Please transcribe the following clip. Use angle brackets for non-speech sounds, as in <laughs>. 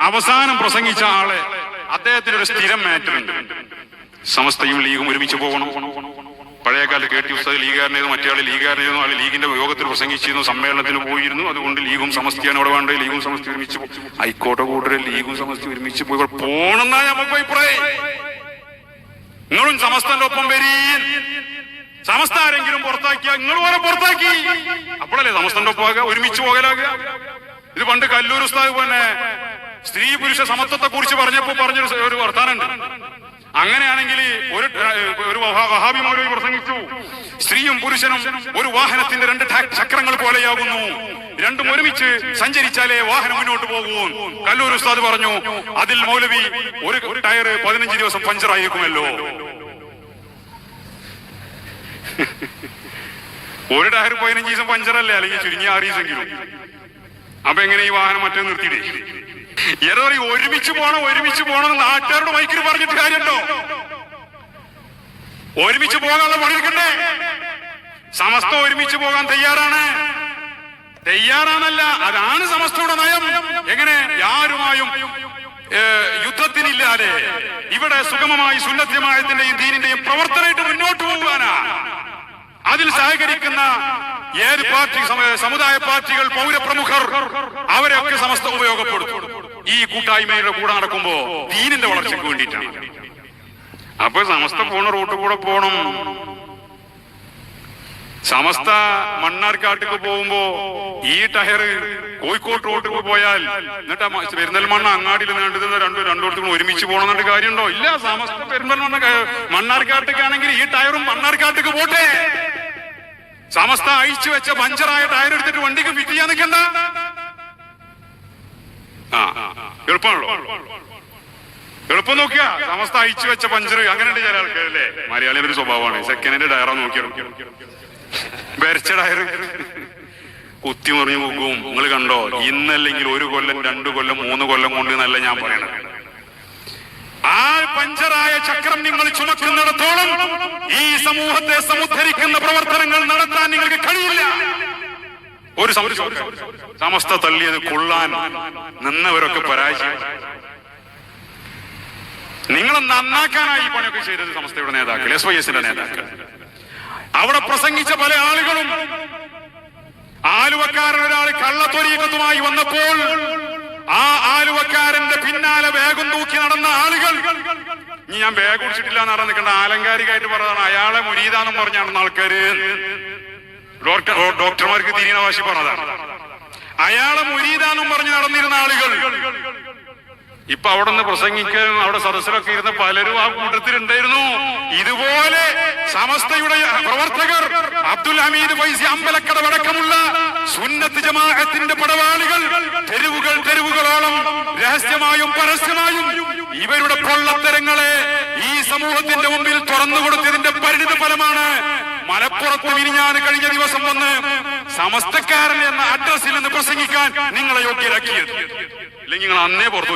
അവസാനം പ്രസംഗിച്ച ആളെ അദ്ദേഹത്തിന് ഒരു സ്ഥിരം മാറ്റർ ഉണ്ട് സമസ്തയും ലീഗും ഒരുമിച്ച് പോകണം. പഴയകാലത്ത് കെ ടി ഉസ്താദ് ലീഗാരനായിരുന്നു മറ്റേ ലീഗാരനായിരുന്നു ആൾ ലീഗിന്റെ യോഗത്തിൽ പ്രസംഗിച്ചിരുന്നു സമ്മേളനത്തിന് പോയിരുന്നു. അതുകൊണ്ട് ലീഗും സമസ്തിയാണ് അവിടെ വേണ്ടത്. ലീഗും സമസ്തി ഒരുമിച്ച് ആയിക്കോട്ടെ കൂട്ടരെ ലീഗും സമസ്തി ഒരുമിച്ച് പോയി. പോണെന്നാ നമുക്ക് നിങ്ങളും സമസ്തന്റെ ഒപ്പം വരീൻ. സമസ്ത ആരെങ്കിലും പുറത്താക്കിയ നിങ്ങൾ പോലെ പുറത്താക്കി. അപ്പോഴല്ലേ സമസ്തന്റെ ഒപ്പം ഒരുമിച്ച് പോകലാകുക ഇത് പണ്ട് കല്ലൂർ ഉസ്താദ് പിന്നെ സ്ത്രീ പുരുഷ സമത്വത്തെ കുറിച്ച് പറഞ്ഞപ്പോ പറഞ്ഞൊരു ഒരു വർത്താനുണ്ട് അങ്ങനെയാണെങ്കിൽ ഒരു ഒരു വഹാബിമാരോ പ്രസംഗിച്ചു. സ്ത്രീയും പുരുഷനും ഒരു വാഹനത്തിന്റെ രണ്ട് ചക്രങ്ങൾ പോലെയാകുന്നു. രണ്ടും ഒരുമിച്ച് സഞ്ചരിച്ചാലേ വാഹനം മുന്നോട്ട് പോകൂ. കല്ലൂർ ഉസ്താദ് പറഞ്ഞു അതിൽ മൗലവി ഒരു ടയർ പതിനഞ്ച് ദിവസം പഞ്ചറായിരിക്കുമല്ലോ <laughs> ഒരു ടയർ പതിനഞ്ച് ദിവസം പഞ്ചറല്ലേ? അല്ലെങ്കിൽ ചുരുങ്ങിയ ആറ് അപ്പൊ എങ്ങനെ ഈ വാഹനം മറ്റേ നിർത്തിയിടേ ഏതോ പറയും ഒരുമിച്ച് പോണം ഒരുമിച്ച് പോണം നാട്ടുകാരുടെ മൈക്കിൽ പറഞ്ഞിട്ട് കാര്യമുണ്ടോ? ഒരുമിച്ച് പോകാനുള്ള പണിയെടുക്കണ്ടേ സമസ്ത ഒരുമിച്ച് പോകാൻ തയ്യാറാണ്. തയ്യാറാണല്ല അതാണ് സമസ്തയുടെ നയം. എങ്ങനെ? യാരുമായും ഏഹ്, യുദ്ധത്തിനില്ലാതെ ഇവിടെ സുഗമമായി സുന്നത്യമായതിന്റെയും ദീനിന്റെയും പ്രവർത്തനമായിട്ട് മുന്നോട്ട് പോകാനാ അതിൽ സഹകരിക്കുന്ന ഏത് പാർട്ടി സമ- സമുദായ പാർട്ടികൾ പൗരപ്രമുഖർ അവരെയൊക്കെ സമസ്ത ഉപയോഗപ്പെടുത്തും. ഈ കൂട്ടായ്മയുടെ കൂടെ നടക്കുമ്പോ ദീനിന്റെ വളർച്ചയ്ക്ക് വേണ്ടിയിട്ടാണ്. അപ്പൊ സമസ്ത പോണ റൂട്ട് കൂടെ പോണം. സമസ്ത മണ്ണാർക്കാട്ടിക്ക് പോകുമ്പോ ഈ ടയർ കോഴിക്കോട്ട് റോട്ടിൽ പോയാൽ എന്നിട്ട് പെരിന്തൽമണ്ണ അങ്ങാടിയിൽ നീണ്ടത് രണ്ടു രണ്ടോടത്തും ഒരുമിച്ച് എന്നൊരു കാര്യമുണ്ടോ? ഇല്ല സമസ്ത പെരുന്തൽമണ്ണ മണ്ണാർക്കാട്ടിക്കാണെങ്കിൽ ഈ ടയറും മണ്ണാർക്കാട്ടേക്ക് പോട്ടെ. സമസ്ത അഴിച്ചു വെച്ച പഞ്ചറായ ടയർ എടുത്തിട്ട് വണ്ടിക്ക് ഫിറ്റ് ചെയ്യാൻ നിൽക്കണ്ട. എളുപ്പമാണല്ലോ. എളുപ്പം നോക്കിയാ സമസ്ത അഴിച്ചു വെച്ച പഞ്ചർ അങ്ങനെയുണ്ട് ചില ആൾക്കാരല്ലേ? മലയാളിയുടെ ഒരു സ്വഭാവമാണ്. സെക്കൻഡിന്റെ ടയറാ നോക്കിയെടുക്കും വരച്ച ടയർ കുത്തിമറിഞ്ഞു പോകും. നിങ്ങൾ കണ്ടോ? ഇന്നല്ലെങ്കിൽ ഒരു കൊല്ലം രണ്ടു കൊല്ലം മൂന്ന് കൊല്ലം കൊണ്ട് നല്ല ഞാൻ പറയണത്. ആ പഞ്ചറായ ചക്രം നിങ്ങൾ ചുമക്കുന്നിടത്തോളം ഈ സമൂഹത്തെ സമുദ്ധരിക്കുന്ന പ്രവർത്തനങ്ങൾ നടത്താൻ നിങ്ങൾക്ക് കഴിയില്ല. ഒരു സമ- സമസ്ത തള്ളിയത് കൊള്ളാൻ നിന്നവരൊക്കെ പരാജയം. നിങ്ങൾ നന്നാക്കാനായി പണിയൊക്കെ ചെയ്തത് സമസ്തയുടെ നേതാക്കൾ എസ് വൈ എസിന്റെ നേതാക്കൾ. അവിടെ പ്രസംഗിച്ച പല ആളുകളും ആലുവക്കാരൻ ഒരാൾ കള്ളത്തൊരീക്കത്തുമായി വന്നപ്പോൾ ആ ആലുവക്കാരന്റെ പിന്നാലെ വേഗം തൂക്കി നടന്ന ആളുകൾ ഇനി ഞാൻ വേഗം കുടിച്ചിട്ടില്ല നിൽക്കേണ്ട ആലങ്കാരികമായിട്ട് പറഞ്ഞതാണ്. അയാളെ മുരീതാന്നും പറഞ്ഞാണ് ആൾക്കാര് ഡോക്ടർ ഡോക്ടർമാർക്ക് തിരിയണവാശി പറഞ്ഞതാണ് അയാളെ മുരീതാന്നും പറഞ്ഞ് നടന്നിരുന്ന ആളുകൾ. ഇപ്പൊ അവിടെ നിന്ന് പ്രസംഗിക്കാനും അവിടെ സദസ്സിലൊക്കെ ഇരുന്ന പലരും ആ കൂട്ടത്തിലുണ്ടായിരുന്നു. ഇതുപോലെ സമസ്തയുടെ പ്രവർത്തകർ അബ്ദുൽ ഹമീദ് ഫൈസി അമ്പലക്കട അടക്കമുള്ള സുന്നത്ത് ജമാഅത്തിന്റെ പടവാളികൾ തെരുവുകൾ തെരുവുകളോളം രഹസ്യമായും പരസ്യമായും ഇവരുടെ പൊള്ളത്തരങ്ങളെ ഈ സമൂഹത്തിന്റെ മുമ്പിൽ തുറന്നു കൊടുത്തതിന്റെ പരിണിത ഫലമാണ് മലപ്പുറത്ത് വിരിഞ്ഞാന് കഴിഞ്ഞ ദിവസം വന്ന് സമസ്തക്കാരൻ എന്ന അഡ്രസ്സിൽ നിന്ന് പ്രസംഗിക്കാൻ നിങ്ങളെ യോഗ്യരാക്കിയത്. ഇല്ലെങ്കിൽ നിങ്ങൾ അന്നേ പുറത്തു